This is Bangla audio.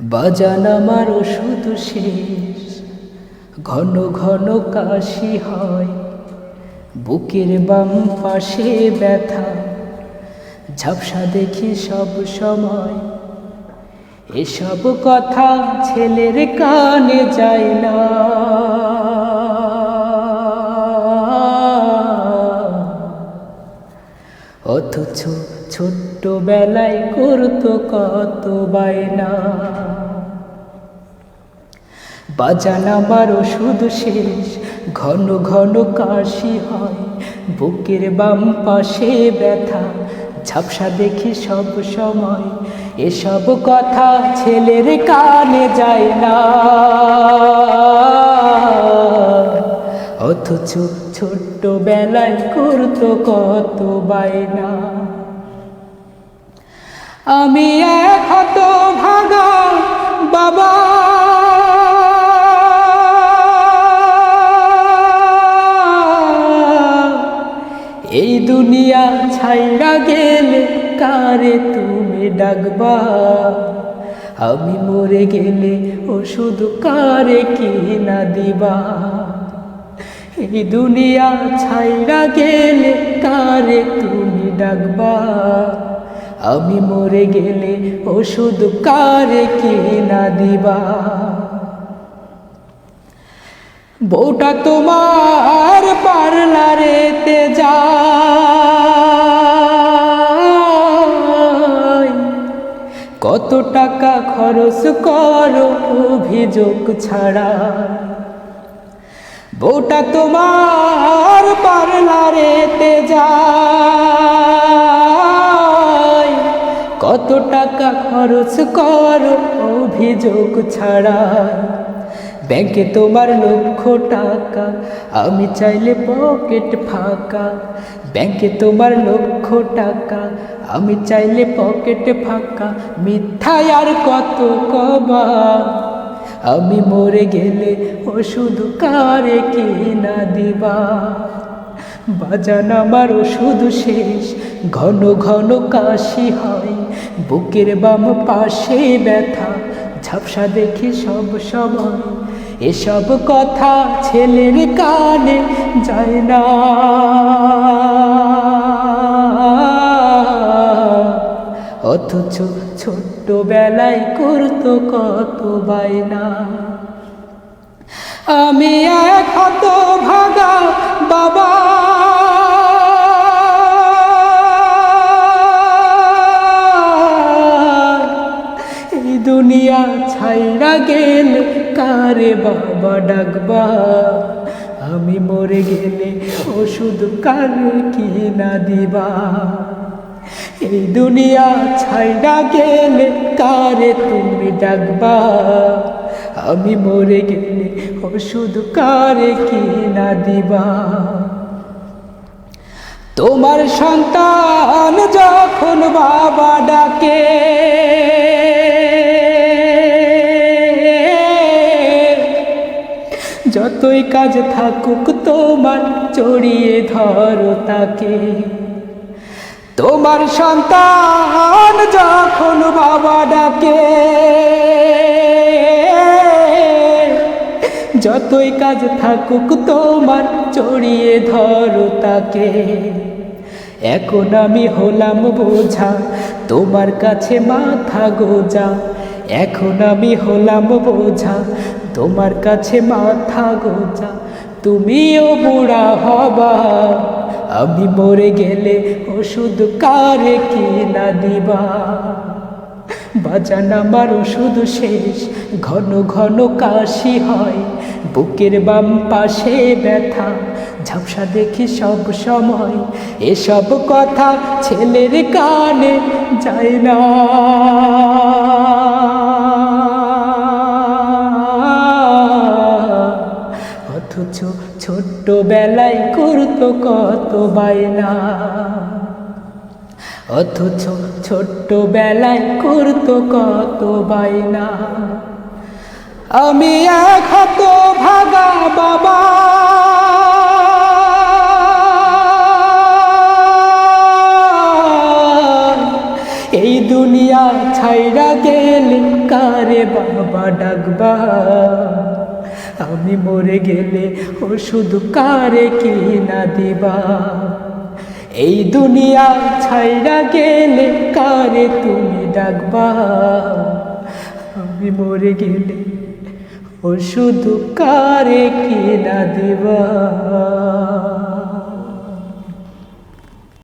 বাজান আমার ওষুধ শেষ। ঘন ঘন কাশি হয়, বুকের বাম পাশে ব্যথা। ঝাপসা দেখি সব সময়, এসব কথা ছেলের কানে যায় না। অথচ ছোট্ট বেলায় করতো কত বায়না। বাজান আমার ওষুধ শেষ, ঘন ঘন কাশি হয়, বুকের বাম পাশে ব্যথা, ঝাপসা দেখি সব সময়, এসব কথা ছেলের কানে যায় না। অথচ ছোট্ট বেলায় করতো কত বায়না। আমি এক হত ভাগা বাবা। এই দুনিয়া ছাইরা গেলে কারে তুমি ডাকবা? আমি মরে গেলে ওষুধ কারে কি না দিবা? এই দুনিয়া ছাইরা গেলে কারে তুমি ডাকবা? আমি মরে গেলে ওষুধ কারে কি না দিবা? বউটা তোমার পার্লারেতে যায়। কত টাকা খরচ করো অভিযোগ ছাড়া? বউটা তোমার পার্লারেতে যায়। কত টাকা খরচ করো অভিযোগ ছাড়া ব্যাংকে তোমার লক্ষ টাকা, আমি চাইলে পকেট ফাঁকা। ব্যাংকে তোমার লক্ষ টাকা, আমি চাইলে পকেট ফাঁকা। মিথ্যায় আর কত কবা আমি মরে গেলে ওষুধ কারে কিনা দিবা? বাজান আমার ওষুধ শেষ, ঘন ঘন কাশি হয়। বুকের বাম পাশে ব্যথা, ঝাপসা দেখি সব সময়। এসব কথা ছেলের কানে যায় না। অথচ ছোট্ট বেলায় করতো কত বায়না। আমি এক হত ভাগা বাবা। এই দুনিয়া ছাইরা গেল কারে বাবা ডাকবা? আমি মরে গেলে ওষুধ কারে কি না দিবা? এই দুনিয়া ছাইরা গেলে কারে তুমি ডাকবা? আমি মরে গেলে ওষুধ কারে কি না দিবা? তোমার সন্তান যখন বাবা ডাকে, যতই কাজ থাকুক তোমার, চড়িয়ে ধরো তাকে। তোমার সন্তান যখন বাবা ডাকে, যতই কাজ থাকুক তোমার, চড়িয়ে ধরো তাকে। এখন আমি হলাম বোঝা, তোমার কাছে মাথা গোজা। এখন আমি হলাম বোঝা, তোমার কাছে মাথা গোজা। তুমিও বুড়া হবা। আমি মরে গেলে ওষুধ কারে কি না দিবা? বাজান আমার ওষুধ শেষ, ঘন ঘন কাশি হয়, বুকের বাম পাশে ব্যথা, ঝাপসা দেখি সব সময়, এসব কথা ছেলের কানে যায় না। অথচ ছোট্ট বেলায় করতো কত বায়না। অথচ ছোট্ট বেলায় করতো কত বায়না। আমি এক হত ভাগা বাবা। এই দুনিয়া ছাইরা গেলে কারে বাবা ডাকবা? আমি মরে গেলে ও শুধু কারে কি না দিবা? এই দুনিয়া ছাইরা গেলে কারে তুমি ডাকবা? আমি মরে গেলে ও শুধু কারে কি না দিবা?